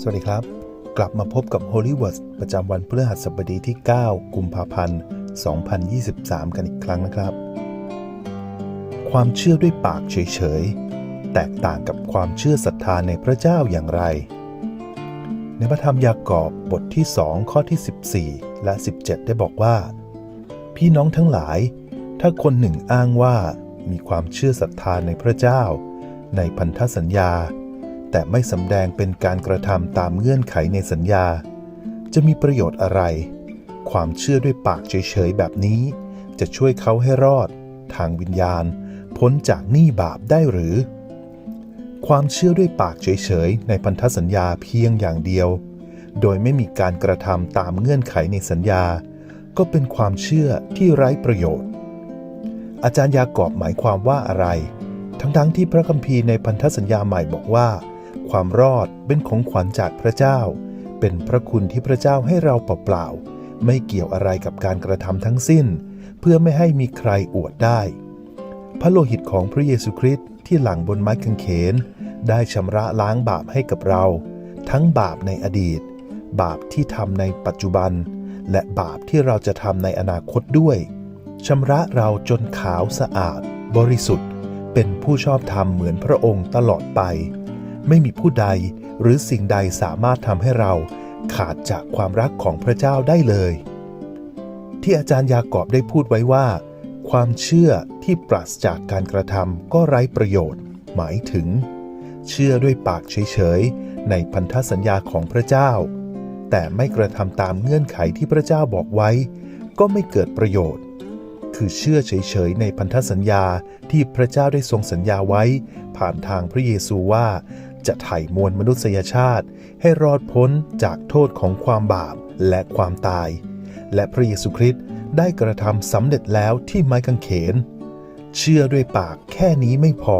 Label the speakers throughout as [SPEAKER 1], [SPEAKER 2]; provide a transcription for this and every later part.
[SPEAKER 1] สวัสดีครับ กลับมาพบกับ Holy Words ประจำวันพฤหัสบดีที่ 9 กุมภาพันธ์ 2023 กันอีกครั้งนะครับ ความเชื่อด้วยปากเฉยๆ แตกต่างกับความเชื่อศรัทธาในพระเจ้าอย่างไร ในพระธรรมยากอบบทที่ 2 ข้อที่ 14 และ 17 ได้บอกว่า พี่น้องทั้งหลาย ถ้าคนหนึ่งอ้างว่ามีความเชื่อศรัทธาในพระเจ้า ในพันธสัญญา แต่ไม่สำแดงเป็นการกระทำตามเงื่อนไขในสัญญา จะมีประโยชน์อะไร ความเชื่อด้วยปากเฉยๆแบบนี้ จะช่วยเขาให้รอด ทางวิญญาณ พ้นจากหนี้บาปได้หรือ ความเชื่อด้วยปากเฉยๆในพันธสัญญาเพียงอย่างเดียว โดยไม่มีการกระทำตามเงื่อนไขในสัญญา ก็เป็นความเชื่อที่ไร้ประโยชน์ อาจารย์ยากอบหมายความว่าอะไร ทั้งๆที่พระคัมภีร์ในพันธสัญญาใหม่บอกว่า ความรอดเป็นของขวัญจากพระเจ้า เป็นพระคุณที่พระเจ้าให้เราเปล่าๆไม่เกี่ยวอะไรกับการกระทำทั้งสิ้น เพื่อไม่ให้มีใครอวดได้ พระโลหิตของพระเยซูคริสต์ที่หลังบนไม้กางเขน ได้ชำระล้างบาปให้กับเรา ทั้งบาปในอดีต บาปที่ทำในปัจจุบัน และบาปที่เราจะทำในอนาคตด้วยชำระเราจนขาวสะอาด บริสุทธิ์ เป็นผู้ชอบธรรมเหมือนพระองค์ตลอดไป ไม่มีผู้ใดหรือสิ่งใดสามารถทำให้เราขาดจากความรักของพระเจ้าได้เลย ที่อาจารย์ยากอบได้พูดไว้ว่า ความเชื่อที่ปราศจากการกระทำก็ไร้ประโยชน์ หมายถึง เชื่อด้วยปากเฉยๆ ในพันธสัญญาของพระเจ้า แต่ไม่กระทำตามเงื่อนไขที่พระเจ้าบอกไว้ ก็ไม่เกิดประโยชน์ คือเชื่อเฉยๆ ในพันธสัญญาที่พระเจ้าได้ทรงสัญญาไว้ ผ่านทางพระเยซูว่า จะไถ่มวลมนุษยชาติ ให้รอดพ้นจากโทษของความบาปและความตาย และพระเยซูคริสต์ได้กระทำสำเร็จแล้วที่ไม้กางเขน เชื่อด้วยปากแค่นี้ไม่พอ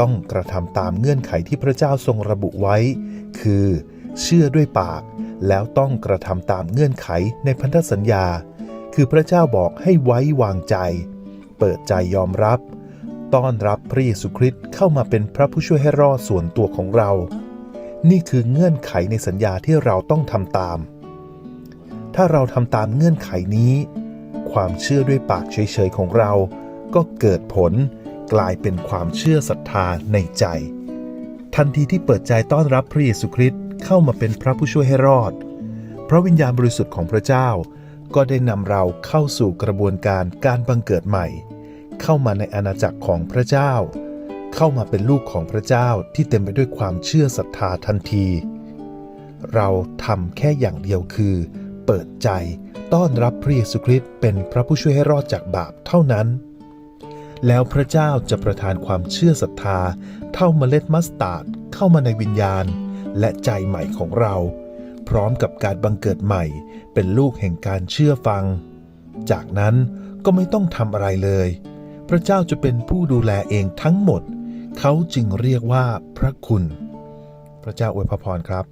[SPEAKER 1] ต้องกระทำตามเงื่อนไขที่พระเจ้าทรงระบุไว้ คือ เชื่อด้วยปาก แล้วต้องกระทำตามเงื่อนไขในพันธสัญญา คือพระเจ้าบอกให้ไว้วางใจ เปิดใจยอมรับ ต้อนรับพระเยซูคริสต์เข้ามาเป็นพระผู้ช่วยให้รอดส่วนตัวของเรา นี่คือเงื่อนไขในสัญญาที่เราต้องทำตาม ถ้าเราทำตามเงื่อนไขนี้ ความเชื่อด้วยปากเฉยๆของเรา ก็เกิดผลกลายเป็นความเชื่อศรัทธาในใจ ทันทีที่เปิดใจต้อนรับพระเยซูคริสต์เข้ามาเป็นพระผู้ช่วยให้รอด พระวิญญาณบริสุทธิ์ของพระเจ้า ก็ได้นำเราเข้าสู่กระบวนการการบังเกิดใหม่ เข้ามาในอาณาจักรของพระเจ้า เข้ามาเป็นลูกของพระเจ้าที่เต็มไปด้วยความเชื่อศรัทธาทันที เราทำแค่อย่างเดียวคือ เปิดใจต้อนรับพระเยซูคริสต์เป็นพระผู้ช่วยให้รอดจากบาปเท่านั้น แล้วพระเจ้าจะประทานความเชื่อศรัทธา เท่าเมล็ดมัสตาร์ดเข้ามาในวิญญาณ และใจใหม่ของเรา พร้อมกับการบังเกิดใหม่ เป็นลูกแห่งการเชื่อฟัง จากนั้นก็ไม่ต้องทำอะไรเลย ระเจ้าจะเป็นผู้ดูแลเองทั้งหมด เขาจึงเรียกว่าพระคุณ พระเจ้าอวยพระพรครับ